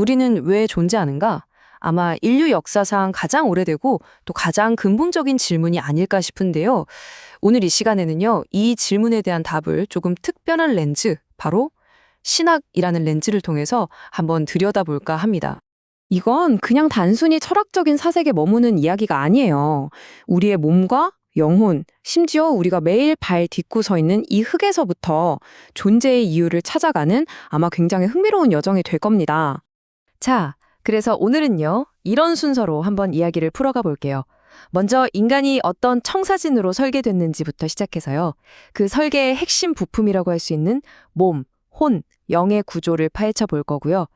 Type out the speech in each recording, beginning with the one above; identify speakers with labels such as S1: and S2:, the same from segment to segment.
S1: 우리는 왜 존재하는가? 아마 인류 역사상 가장 오래되고 또 가장 근본적인 질문이 아닐까 싶은데요. 오늘 이 시간에는요, 이 질문에 대한 답을 조금 특별한 렌즈, 바로 신학이라는 렌즈를 통해서 한번 들여다볼까 합니다.
S2: 이건 그냥 단순히 철학적인 사색에 머무는 이야기가 아니에요. 우리의 몸과 영혼, 심지어 우리가 매일 발 딛고 서 있는 이 흙에서부터 존재의 이유를 찾아가는 아마 굉장히 흥미로운 여정이 될 겁니다.
S1: 자, 그래서 오늘은요, 이런 순서로 한번 이야기를 풀어가 볼게요. 먼저 인간이 어떤 청사진으로 설계됐는지부터 시작해서요. 그 설계의 핵심 부품이라고 할 수 있는 몸, 혼, 영의 구조를 파헤쳐 볼 거고요.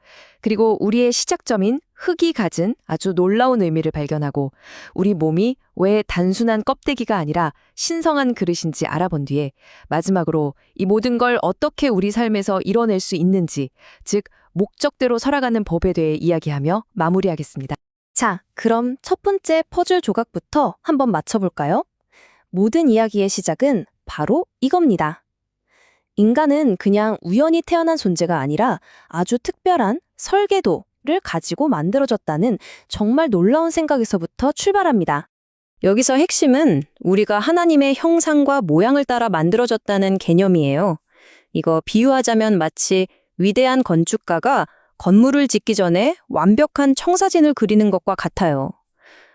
S1: 그리고 우리의 시작점인 흙이 가진 아주 놀라운 의미를 발견하고 우리 몸이 왜 단순한 껍데기가 아니라 신성한 그릇인지 알아본 뒤에 마지막으로 이 모든 걸 어떻게 우리 삶에서 이뤄낼 수 있는지, 즉 목적대로 살아가는 법에 대해 이야기하며 마무리하겠습니다. 자, 그럼 첫 번째 퍼즐 조각부터 한번 맞춰볼까요? 모든 이야기의 시작은 바로 이겁니다. 인간은 그냥 우연히 태어난 존재가 아니라 아주 특별한 설계도를 가지고 만들어졌다는 정말 놀라운 생각에서부터 출발합니다. 여기서 핵심은 우리가 하나님의 형상과 모양을 따라 만들어졌다는 개념이에요. 이거 비유하자면 마치 위대한 건축가가 건물을 짓기 전에 완벽한 청사진을 그리는 것과 같아요.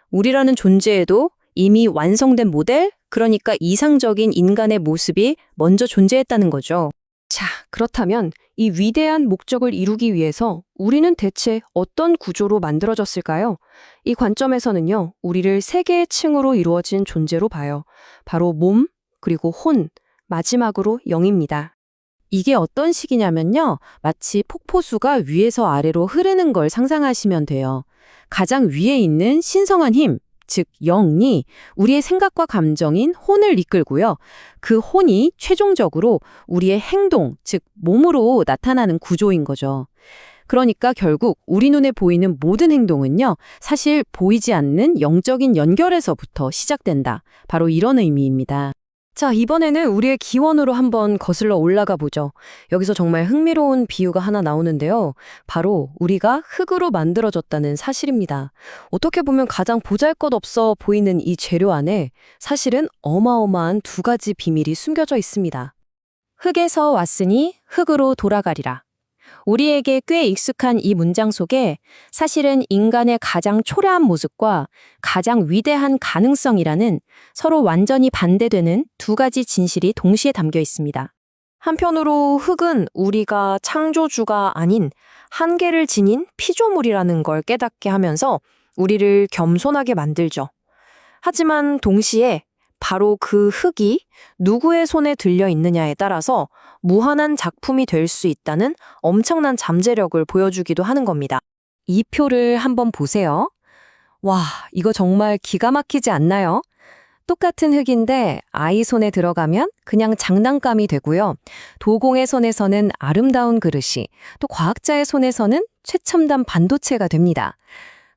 S1: 우리라는 존재에도 이미 완성된 모델, 그러니까 이상적인 인간의 모습이 먼저 존재했다는 거죠. 자, 그렇다면 이 위대한 목적을 이루기 위해서 우리는 대체 어떤 구조로 만들어졌을까요? 이 관점에서는요, 우리를 세 개의 층으로 이루어진 존재로 봐요. 바로 몸, 그리고 혼, 마지막으로 영입니다. 이게 어떤 식이냐면요. 마치 폭포수가 위에서 아래로 흐르는 걸 상상하시면 돼요. 가장 위에 있는 신성한 힘, 즉 영이 우리의 생각과 감정인 혼을 이끌고요. 그 혼이 최종적으로 우리의 행동, 즉 몸으로 나타나는 구조인 거죠. 그러니까 결국 우리 눈에 보이는 모든 행동은요. 사실 보이지 않는 영적인 연결에서부터 시작된다. 바로 이런 의미입니다. 자, 이번에는 우리의 기원으로 한번 거슬러 올라가 보죠. 여기서 정말 흥미로운 비유가 하나 나오는데요. 바로 우리가 흙으로 만들어졌다는 사실입니다. 어떻게 보면 가장 보잘것없어 보이는 이 재료 안에 사실은 어마어마한 두 가지 비밀이 숨겨져 있습니다. 흙에서 왔으니 흙으로 돌아가리라. 우리에게 꽤 익숙한 이 문장 속에 사실은 인간의 가장 초라한 모습과 가장 위대한 가능성이라는 서로 완전히 반대되는 두 가지 진실이 동시에 담겨 있습니다. 한편으로 흙은 우리가 창조주가 아닌 한계를 지닌 피조물이라는 걸 깨닫게 하면서 우리를 겸손하게 만들죠. 하지만 동시에 바로 그 흙이 누구의 손에 들려 있느냐에 따라서 무한한 작품이 될 수 있다는 엄청난 잠재력을 보여주기도 하는 겁니다. 이 표를 한번 보세요. 와, 이거 정말 기가 막히지 않나요? 똑같은 흙인데 아이 손에 들어가면 그냥 장난감이 되고요. 도공의 손에서는 아름다운 그릇이, 또 과학자의 손에서는 최첨단 반도체가 됩니다.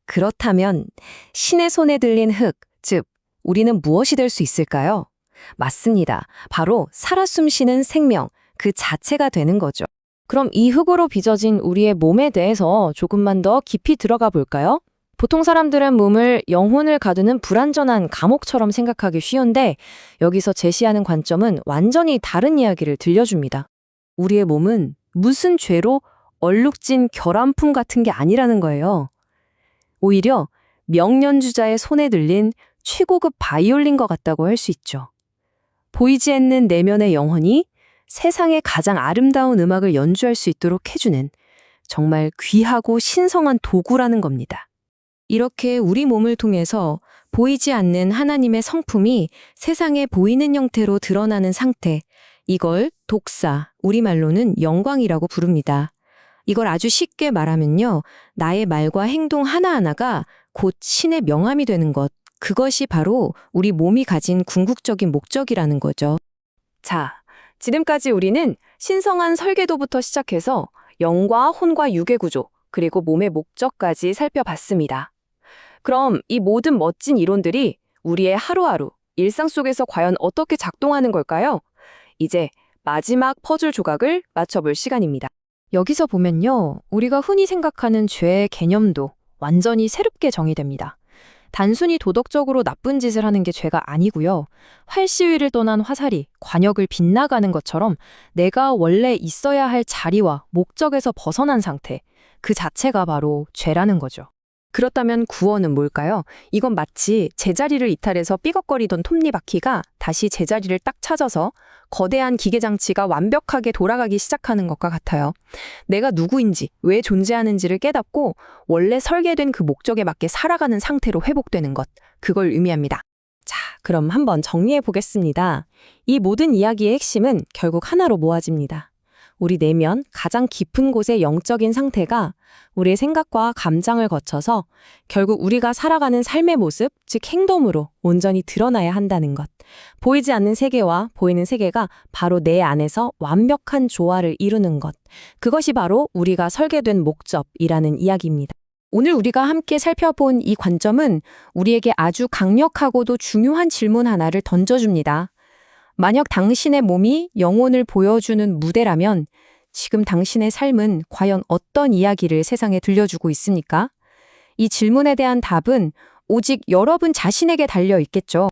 S1: 그렇다면 신의 손에 들린 흙, 즉 우리는 무엇이 될 수 있을까요? 맞습니다. 바로 살아 숨쉬는 생명, 그 자체가 되는 거죠. 그럼 이 흙으로 빚어진 우리의 몸에 대해서 조금만 더 깊이 들어가 볼까요? 보통 사람들은 몸을 영혼을 가두는 불완전한 감옥처럼 생각하기 쉬운데 여기서 제시하는 관점은 완전히 다른 이야기를 들려줍니다. 우리의 몸은 무슨 죄로 얼룩진 결함품 같은 게 아니라는 거예요. 오히려 명년주자의 손에 들린 최고급 바이올린 것 같다고 할 수 있죠. 보이지 않는 내면의 영혼이 세상의 가장 아름다운 음악을 연주할 수 있도록 해주는 정말 귀하고 신성한 도구라는 겁니다. 이렇게 우리 몸을 통해서 보이지 않는 하나님의 성품이 세상에 보이는 형태로 드러나는 상태, 이걸 독사, 우리말로는 영광이라고 부릅니다. 이걸 아주 쉽게 말하면요. 나의 말과 행동 하나하나가 곧 신의 명함이 되는 것, 그것이 바로 우리 몸이 가진 궁극적인 목적이라는 거죠. 자, 지금까지 우리는 신성한 설계도부터 시작해서 영과 혼과 육의 구조, 그리고 몸의 목적까지 살펴봤습니다. 그럼 이 모든 멋진 이론들이 우리의 하루하루, 일상 속에서 과연 어떻게 작동하는 걸까요? 이제 마지막 퍼즐 조각을 맞춰볼 시간입니다. 여기서 보면요. 우리가 흔히 생각하는 죄의 개념도 완전히 새롭게 정의됩니다. 단순히 도덕적으로 나쁜 짓을 하는 게 죄가 아니고요. 활 시위를 떠난 화살이 관역을 빗나가는 것처럼 내가 원래 있어야 할 자리와 목적에서 벗어난 상태, 그 자체가 바로 죄라는 거죠.
S2: 그렇다면 구원은 뭘까요? 이건 마치 제자리를 이탈해서 삐걱거리던 톱니바퀴가 다시 제자리를 딱 찾아서 거대한 기계장치가 완벽하게 돌아가기 시작하는 것과 같아요. 내가 누구인지, 왜 존재하는지를 깨닫고 원래 설계된 그 목적에 맞게 살아가는 상태로 회복되는 것, 그걸 의미합니다. 자, 그럼 한번 정리해 보겠습니다. 이 모든 이야기의 핵심은 결국 하나로 모아집니다. 우리 내면 가장 깊은 곳의 영적인 상태가 우리의 생각과 감정을 거쳐서 결국 우리가 살아가는 삶의 모습, 즉 행동으로 온전히 드러나야 한다는 것. 보이지 않는 세계와 보이는 세계가 바로 내 안에서 완벽한 조화를 이루는 것. 그것이 바로 우리가 설계된 목적이라는 이야기입니다. 오늘 우리가 함께 살펴본 이 관점은 우리에게 아주 강력하고도 중요한 질문 하나를 던져줍니다. 만약 당신의 몸이 영혼을 보여주는 무대라면 지금 당신의 삶은 과연 어떤 이야기를 세상에 들려주고 있습니까? 이 질문에 대한 답은 오직 여러분 자신에게 달려 있겠죠.